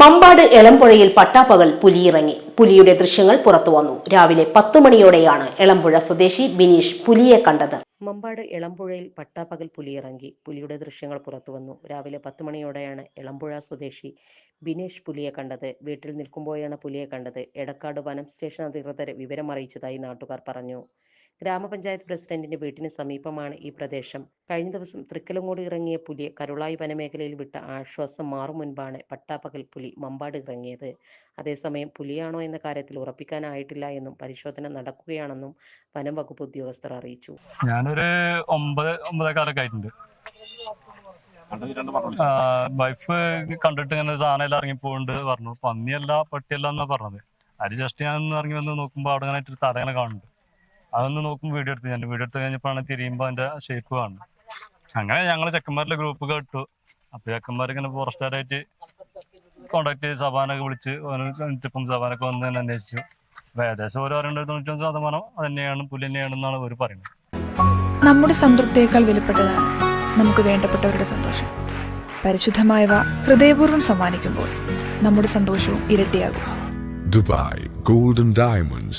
മമ്പാട് എളമ്പുഴയിൽ പട്ടാപ്പകൽ പുലിയിറങ്ങി. പുലിയുടെ ദൃശ്യങ്ങൾ പുറത്തു വന്നു. രാവിലെ പത്തു മണിയോടെയാണ് എളമ്പുഴ സ്വദേശി ബിനീഷ് പുലിയെ കണ്ടത്. മമ്പാട് എളമ്പുഴയിൽ പട്ടാപ്പകൽ പുലിയിറങ്ങി. പുലിയുടെ ദൃശ്യങ്ങൾ പുറത്തു വന്നു. രാവിലെ പത്ത് മണിയോടെയാണ് എളമ്പുഴ സ്വദേശി ബിനീഷ് പുലിയെ കണ്ടത്. വീട്ടിൽ നിൽക്കുമ്പോഴാണ് പുലിയെ കണ്ടത്. എടക്കാട് വനം സ്റ്റേഷൻ അധികൃതരെ വിവരം അറിയിച്ചതായി നാട്ടുകാർ പറഞ്ഞു. ഗ്രാമപഞ്ചായത്ത് പ്രസിഡന്റിന്റെ വീട്ടിന് സമീപമാണ് ഈ പ്രദേശം. കഴിഞ്ഞ ദിവസം തൃക്കലങ്ങോട് ഇറങ്ങിയ പുലിയെ കരുളായി വനമേഖലയിൽ വിട്ട ആശ്വാസം മാറും മുൻപാണ് പട്ടാപ്പകൽ പുലി മമ്പാട് ഇറങ്ങിയത്. അതേസമയം പുലിയാണോ എന്ന കാര്യത്തിൽ ഉറപ്പിക്കാനായിട്ടില്ല എന്നും പരിശോധന നടക്കുകയാണെന്നും വനം വകുപ്പ് ഉദ്യോഗസ്ഥർ അറിയിച്ചു. ഞാനൊരു ഒമ്പത് ഒമ്പതേക്കാലൊക്കെ ആയിട്ടുണ്ട്. വൈഫ് കണ്ടിട്ട് ഇങ്ങനെ സാധനം എല്ലാം ഇറങ്ങി പോകുന്നുണ്ട് പറഞ്ഞു. പന്നിയല്ല പട്ടിയല്ല എന്നാ പറഞ്ഞത്. അത് ജസ്റ്റ് ഞാൻ ഇറങ്ങി വന്ന് നോക്കുമ്പോൾ അവിടെ ഇങ്ങനെ തടയണ കാണുന്നുണ്ട്. അതൊന്ന് നോക്കും വീഡിയോ എടുത്ത് ഞാൻ വീഡിയോ എടുത്ത് കഴിഞ്ഞപ്പോഴാണ് തിരിയുമ്പോൾ അതിന്റെ ഷേപ്പ് കാണുന്നത്. അങ്ങനെ ഞങ്ങൾ ചെക്കന്മാരുടെ ഗ്രൂപ്പ് കേട്ടു അപ്പൊ ചെക്കന്മാർ ഇങ്ങനെ ഫോറസ്റ്റുകാരായിട്ട് കോണ്ടാക്ട് ചെയ്ത് സഭാനൊക്കെ വിളിച്ച് ഇപ്പം സഭാനൊക്കെ വന്ന് തന്നെ അന്വേഷിച്ചു. അപ്പൊ ഏകദേശം ഓരോ പറയേണ്ടത് തൊണ്ണൂറ്റൊന്ന് ശതമാനം അത് തന്നെയാണ് പുലി തന്നെയാണെന്നാണ് അവർ പറയുന്നത്. നമ്മുടെ സംതൃപ്തിയേക്കാൾ വിലപ്പെട്ടതാണ് നമുക്ക് വേണ്ടപ്പെട്ടവരുടെ സന്തോഷം. പരിശുദ്ധമായവ ഹൃദയപൂർവം സമ്മാനിക്കുമ്പോൾ നമ്മുടെ സന്തോഷവും ഇരട്ടിയാകും. Dubai golden Diamonds,